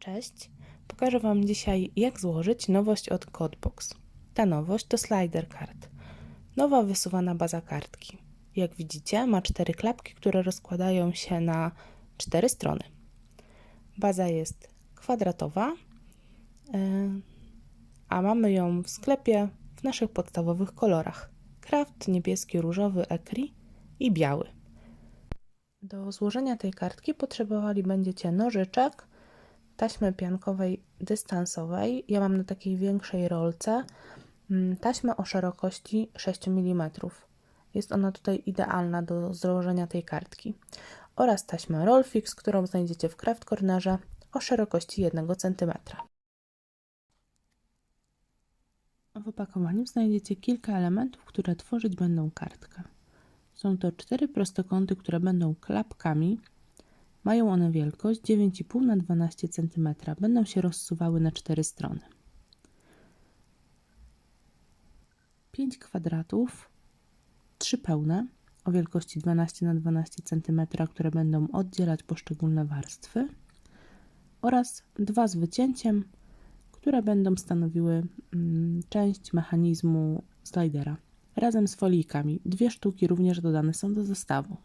Cześć, pokażę Wam dzisiaj jak złożyć nowość od Codebox. Ta nowość to slider card. Nowa wysuwana baza kartki. Jak widzicie ma cztery klapki, które rozkładają się na cztery strony. Baza jest kwadratowa, e, a mamy ją w sklepie w naszych podstawowych kolorach. Kraft, niebieski, różowy, ekri i biały. Do złożenia tej kartki potrzebowali będziecie nożyczek, taśmy piankowej dystansowej. Ja mam na takiej większej rolce mm, taśmę o szerokości 6 mm. Jest ona tutaj idealna do złożenia tej kartki. Oraz taśmę Rollfix, którą znajdziecie w Craft Cornerze o szerokości 1 cm. W opakowaniu znajdziecie kilka elementów, które tworzyć będą kartkę. Są to cztery prostokąty, które będą klapkami. Mają one wielkość 9,5 na 12 cm. Będą się rozsuwały na cztery strony. 5 kwadratów, 3 pełne o wielkości 12 na 12 cm, które będą oddzielać poszczególne warstwy oraz dwa z wycięciem, które będą stanowiły mm, część mechanizmu slidera razem z folijkami. Dwie sztuki również dodane są do zestawu.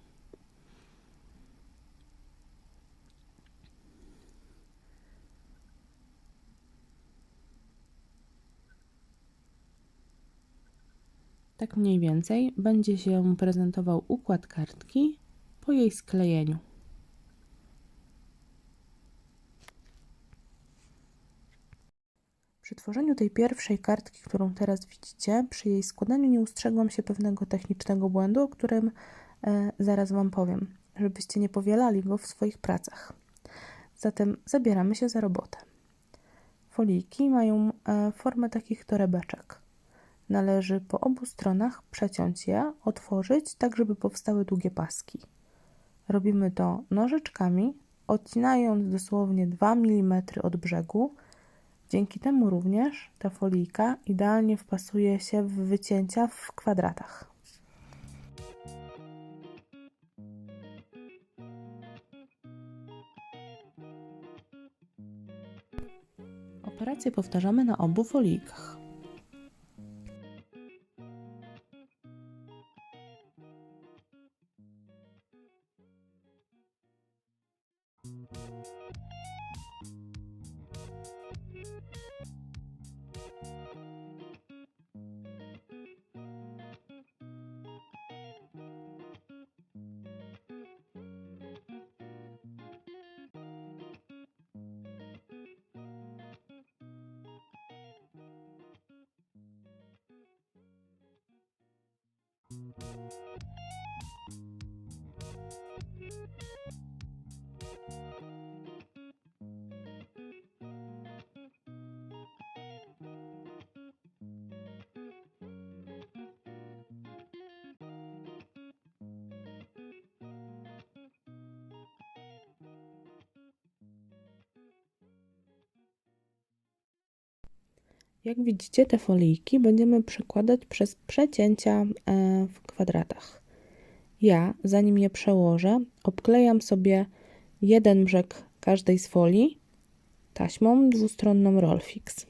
Tak mniej więcej będzie się prezentował układ kartki po jej sklejeniu. Przy tworzeniu tej pierwszej kartki, którą teraz widzicie, przy jej składaniu nie ustrzegłam się pewnego technicznego błędu, o którym e, zaraz Wam powiem, żebyście nie powielali go w swoich pracach. Zatem zabieramy się za robotę. Folijki mają e, formę takich torebeczek. Należy po obu stronach przeciąć je, otworzyć, tak żeby powstały długie paski. Robimy to nożyczkami, odcinając dosłownie 2 mm od brzegu, Dzięki temu również ta folijka idealnie wpasuje się w wycięcia w kwadratach. Operację powtarzamy na obu folijkach. Thank you. Jak widzicie, te folijki będziemy przekładać przez przecięcia e, w kwadratach. Ja, zanim je przełożę, obklejam sobie jeden brzeg każdej z folii taśmą dwustronną Rollfix.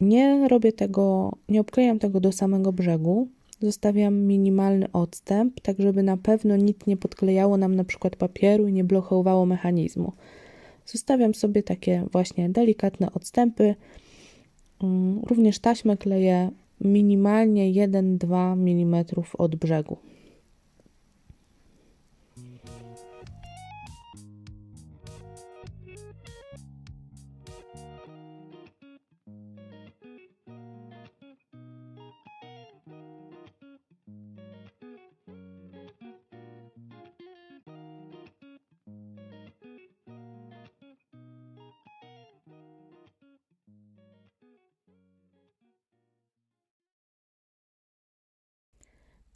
Nie robię tego, nie obklejam tego do samego brzegu. Zostawiam minimalny odstęp, tak żeby na pewno nic nie podklejało nam na przykład papieru i nie blokowało mechanizmu. Zostawiam sobie takie właśnie delikatne odstępy. Mm, również taśmę kleję minimalnie 1-2 mm od brzegu.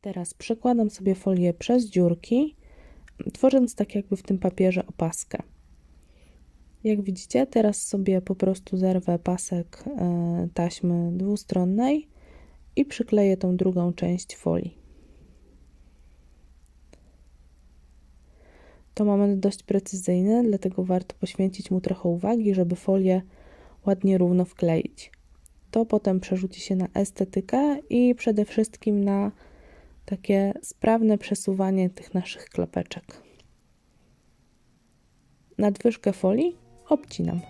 Teraz przekładam sobie folię przez dziurki, tworząc tak jakby w tym papierze opaskę. Jak widzicie, teraz sobie po prostu zerwę pasek e, taśmy dwustronnej i przykleję tą drugą część folii. To moment dość precyzyjny, dlatego warto poświęcić mu trochę uwagi, żeby folię ładnie równo wkleić. To potem przerzuci się na estetykę i przede wszystkim na takie sprawne przesuwanie tych naszych klapeczek. Nadwyżkę folii obcinam.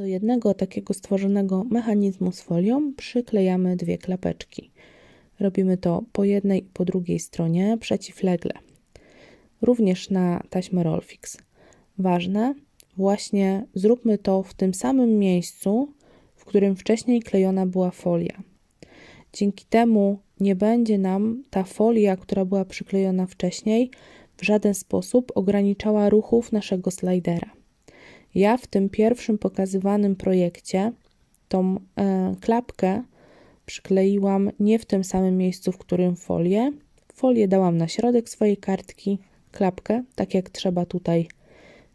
Do jednego takiego stworzonego mechanizmu z folią przyklejamy dwie klapeczki. Robimy to po jednej i po drugiej stronie przeciwlegle. Również na taśmę Rollfix. Ważne, właśnie zróbmy to w tym samym miejscu, w którym wcześniej klejona była folia. Dzięki temu nie będzie nam ta folia, która była przyklejona wcześniej, w żaden sposób ograniczała ruchów naszego slidera. Ja w tym pierwszym pokazywanym projekcie tą e, klapkę przykleiłam nie w tym samym miejscu, w którym folię. Folię dałam na środek swojej kartki, klapkę, tak jak trzeba tutaj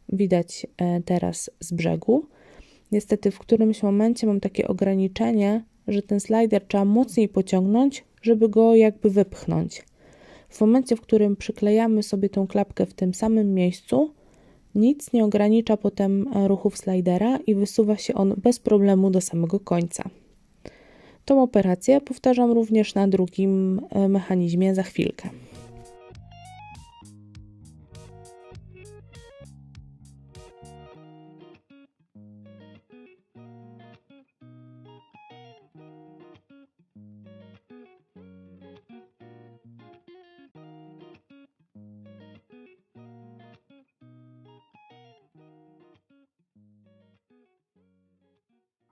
widać e, teraz z brzegu. Niestety w którymś momencie mam takie ograniczenie, że ten slider trzeba mocniej pociągnąć, żeby go jakby wypchnąć. W momencie, w którym przyklejamy sobie tą klapkę w tym samym miejscu, nic nie ogranicza potem ruchów slidera i wysuwa się on bez problemu do samego końca. Tą operację powtarzam również na drugim e, mechanizmie za chwilkę.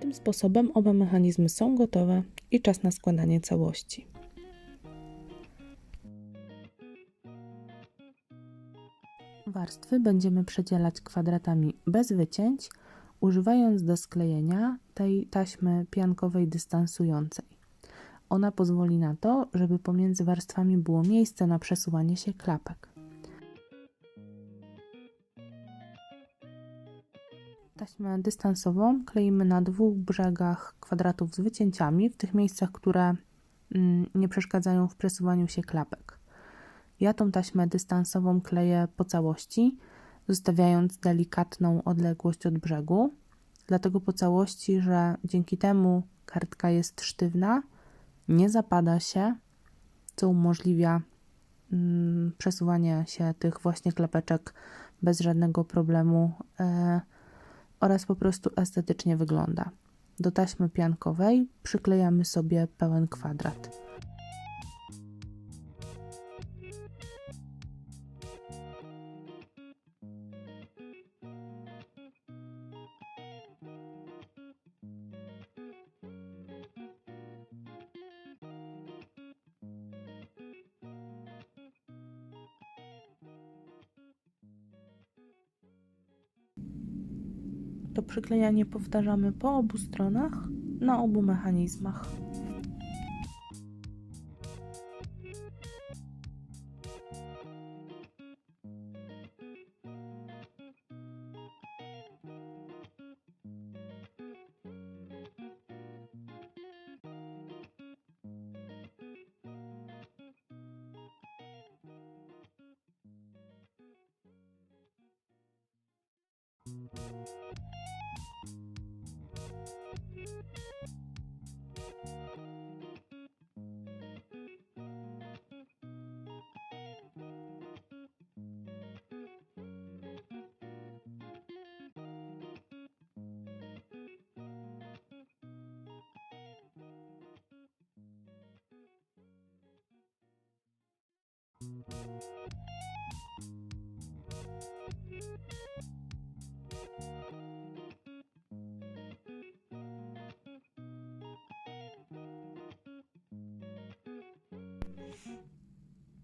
Tym sposobem oba mechanizmy są gotowe i czas na składanie całości. Warstwy będziemy przedzielać kwadratami bez wycięć, używając do sklejenia tej taśmy piankowej dystansującej. Ona pozwoli na to, żeby pomiędzy warstwami było miejsce na przesuwanie się klapek. Taśmę dystansową kleimy na dwóch brzegach kwadratów z wycięciami, w tych miejscach, które mm, nie przeszkadzają w przesuwaniu się klapek. Ja tą taśmę dystansową kleję po całości, zostawiając delikatną odległość od brzegu, dlatego po całości, że dzięki temu kartka jest sztywna, nie zapada się, co umożliwia mm, przesuwanie się tych właśnie klapeczek bez żadnego problemu. Oraz po prostu estetycznie wygląda. Do taśmy piankowej przyklejamy sobie pełen kwadrat. To przyklejanie powtarzamy po obu stronach, na obu mechanizmach.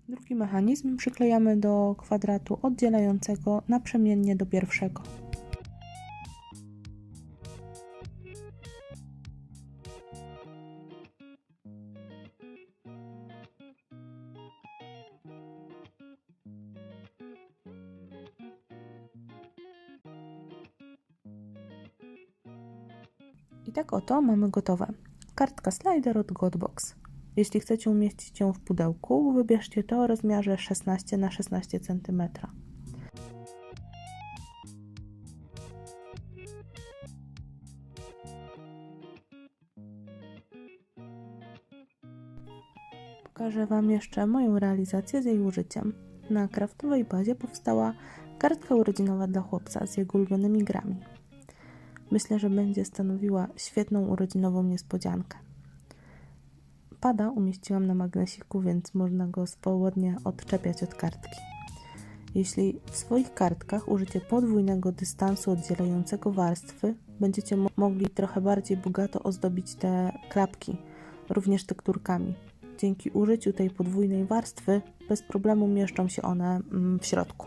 Drugi mechanizm przyklejamy do kwadratu oddzielającego naprzemiennie do pierwszego. I tak oto mamy gotowe. Kartka slider od Godbox. Jeśli chcecie umieścić ją w pudełku, wybierzcie to o rozmiarze 16 na 16 cm. Pokażę Wam jeszcze moją realizację z jej użyciem. Na kraftowej bazie powstała kartka urodzinowa dla chłopca z jego ulubionymi grami. Myślę, że będzie stanowiła świetną urodzinową niespodziankę. Pada umieściłam na magnesiku, więc można go swobodnie odczepiać od kartki. Jeśli w swoich kartkach użycie podwójnego dystansu oddzielającego warstwy, będziecie mo- mogli trochę bardziej bogato ozdobić te klapki, również tekturkami. Dzięki użyciu tej podwójnej warstwy bez problemu mieszczą się one mm, w środku.